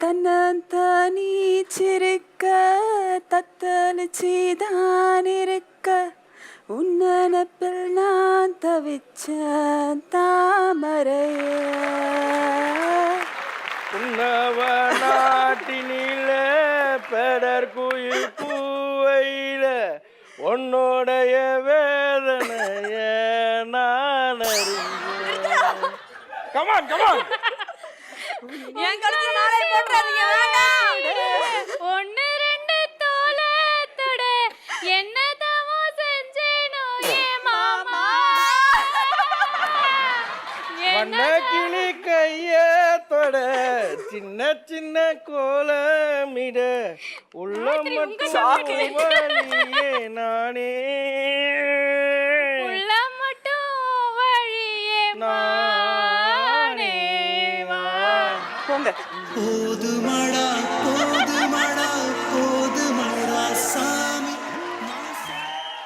தன்னி சிரிக்க தத்தளிச்சுதான் இருக்க. உன்னப்பில் நான் தவிச்ச தாமரைய. உன்னவ நாட்டினில பெடர் குயில் பூவையில உன்னோடைய வேதனைய நான் அறிஞ்சேன் கமான் கமான் என் வண்ண கிளி கையத்தோட சின்ன சின்ன கோலமிட. உள்ளம் மட்டும் வழியே நானே. உள்ள மட்டும் வழியே வா. போங்க. புது